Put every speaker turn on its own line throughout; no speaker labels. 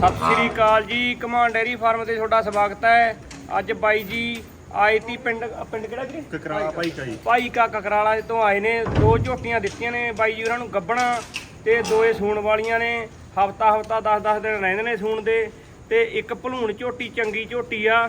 ਸਤਿ ਸ੍ਰੀ ਅਕਾਲ ਜੀ command dairy farm ਤੇ ਤੁਹਾਡਾ ਸਵਾਗਤ ਹੈ। ਅੱਜ ਬਾਈ ਜੀ ਆਏ ਤੀ ਪਿੰਡ ਪਿੰਡ ਕਿਹੜਾ ਜੀ?
ਕਕਰਾ ਭਾਈ ਕਾਈ
ਭਾਈ ਕਾ ਕਕਰਾਲਾ ਤੋਂ ਆਏ ਨੇ। ਦੋ ਝੋਟੀਆਂ ਦਿੱਤੀਆਂ ਨੇ ਬਾਈ ਜੀ ਉਹਨਾਂ ਨੂੰ ਗੱਬਣਾ ਤੇ ਦੋਏ ਸੂਣ ਵਾਲੀਆਂ ਨੇ। ਹਫਤਾ ਹਫਤਾ 10-10 ਦਿਨ ਰਹਿੰਦੇ ਨੇ ਸੂਣ ਦੇ। ਤੇ ਇੱਕ ਭਲੂਣ ਝੋਟੀ ਚੰਗੀ ਝੋਟੀ ਆ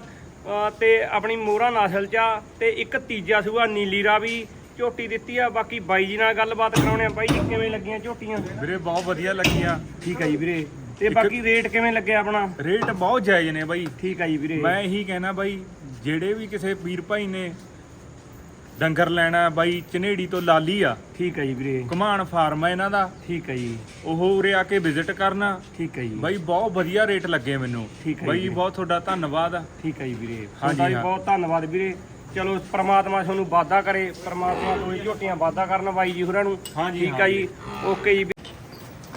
ਤੇ ਆਪਣੀ ਮੋਹਰਾ ਨਸਲ ਚ ਆ ਤੇ ਇੱਕ ਤੀਜਾ ਸੂਆ ਨੀਲੀ ਰਾਵੀ ਝੋਟੀ ਦਿੱਤੀ ਆ। ਬਾਕੀ ਬਾਈ ਜੀ ਨਾਲ ਗੱਲਬਾਤ ਕਰਾਉਣੇ ਆ। ਬਾਈ ਜੀ ਕਿਵੇਂ ਲੱਗੀਆਂ ਝੋਟੀਆਂ?
ਵੀਰੇ ਬਹੁਤ ਵਧੀਆ ਲੱਗੀਆਂ।
ਠੀਕ ਆ ਜੀ ਵੀਰੇ ਤੇ ਬਾਕੀ ਰੇਟ ਕਿਵੇਂ ਲੱਗਿਆ ਆਪਣਾ?
ਰੇਟ ਬਹੁਤ ਜਾਇਜ਼ ਨੇ ਬਾਈ।
ਠੀਕ ਆ ਜੀ ਵੀਰੇ।
ਮੈਂ ਇਹੀ ਕਹਿਣਾ ਬਾਈ ਜਿਹੜੇ ਵੀ ਕਿਸੇ ਵੀਰ ਭਾਈ ਨੇ ਡੰਗਰ ਲੈਣਾ ਬਾਈ ਚਨੇੜੀ ਤੋਂ ਲਾਲੀ ਆ।
ਠੀਕ ਆ ਜੀ ਵੀਰੇ।
ਘਮਾਣ ਫਾਰਮ ਆ ਇਹਨਾਂ ਦਾ।
ਠੀਕ ਆ ਜੀ।
ਉਹ ਉਰੇ ਆ ਕੇ ਵਿਜ਼ਿਟ ਕਰਨਾ।
ਠੀਕ ਆ ਜੀ।
ਬਾਈ ਬਹੁਤ ਵਧੀਆ ਰੇਟ ਲੱਗੇ ਮੈਨੂੰ।
ਠੀਕ ਹੈ
ਬਾਈ। ਬਹੁਤ ਤੁਹਾਡਾ ਧੰਨਵਾਦ। ਆ
ਠੀਕ ਹੈ ਜੀ ਵੀਰੇ।
ਹਾਂਜੀ, ਹਾਂ।
ਬਹੁਤ ਧੰਨਵਾਦ ਵੀਰੇ। ਚਲੋ ਪ੍ਰਮਾਤਮਾ ਤੁਹਾਨੂੰ ਵਾਅਦਾ ਕਰੇ। ਪ੍ਰਮਾਤਮਾ ਕੋਈ ਝੋਟੀਆਂ ਵਾਅਦਾ ਕਰਨ ਬਾਈ ਜੀ ਹੋਰਾਂ ਨੂੰ। ਠੀਕ ਹੈ ਜੀ। ਓਕੇ ਜੀ।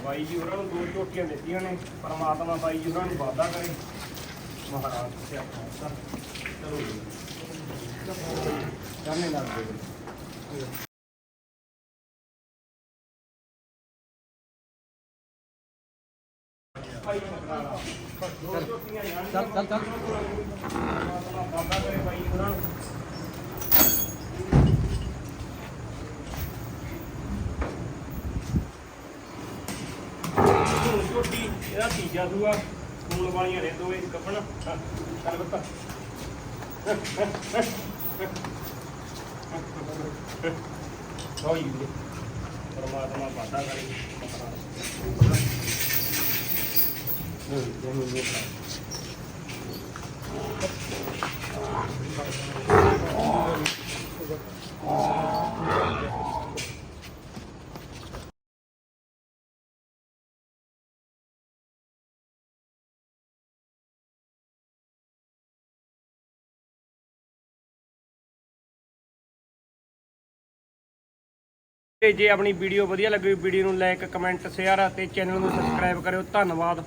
ਬਾਈ ਜੀ ਹੋਰਾਂ ਨੂੰ ਦੋ ਝੋਟੀਆਂ ਦਿੱਤੀਆਂ ਨੇ ਪ੍ਰਮਾਤਮਾ ਬਾਈ ਜੀ ਹੋਰਾਂ ਨੂੰ ਵਾਅਦਾ ਕਰੇ। ਮਹਾਰਾਜ ਸਿਆਪਾ ਕਰ। ਚਲੋ ਜੀ। ਕਰਨੇ ਲੱਗ ਗਏ ਚੱਲ ਚੱਲ। ਚੱਲ ਵਾਅਦਾ ਕਰੇ ਬਾਈ ਜੀ ਹੋਰਾਂ ਨੂੰ ਹੁਣ ਝੋਟੀ ਇਹਦਾ ਤੀਜਾ ਸੂਆ ਫੂਲ ਵਾਲੀਆਂ ਨੇ ਦੋਵੇਂ ਕੱਪਣ। ਚੱਲ ਬੱਤਾ ਹੋਈ ਵੀਰੇ। ਪਰਮਾਤਮਾ ਵਾਦਾ ਕਰੇ। ਹੋਈ ਜਮੀਨ ਦੇ ਤੇ ਜੇ ਆਪਣੀ ਵੀਡੀਓ ਵਧੀਆ ਲੱਗੀ ਵੀਡੀਓ ਨੂੰ ਲਾਈਕ ਕਮੈਂਟ ਸ਼ੇਅਰ ਅਤੇ ਚੈਨਲ ਨੂੰ ਸਬਸਕ੍ਰਾਈਬ ਕਰਿਓ। ਧੰਨਵਾਦ।